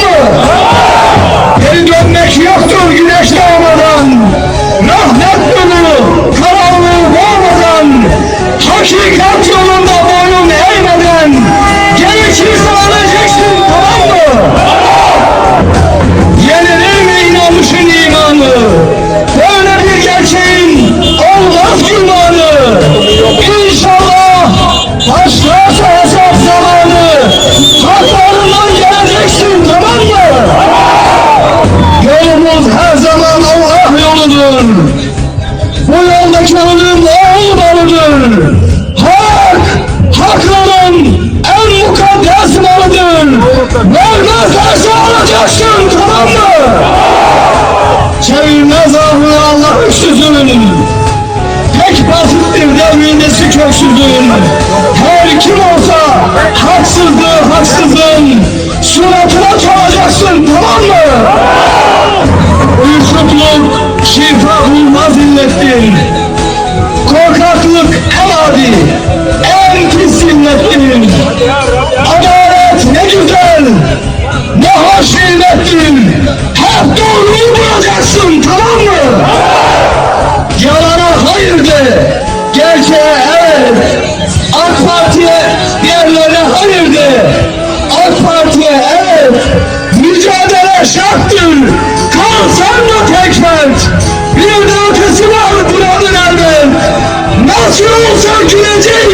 mı? Yoludur. Bu yoldaki ölüm olmalıdır. Hak, hakların en mukaddes malıdır. Vermezlerse alacaksın tamam mı? Çevirmez ahı Allah öksüzün. Pek basittir devrindesi köksüzün. Her kim olsa haksızlığı haksızın. İllettir. Korkaklık en adi, en pis illettir. Adalet ne güzel, ne hoş illettir. Hep doğruyu bulacaksın tamam mı? Yalana hayır de, gerçeğe evet. AK Parti'ye, diğerlerine hayır de. AK Parti'ye evet. Mücadele şart 就长城链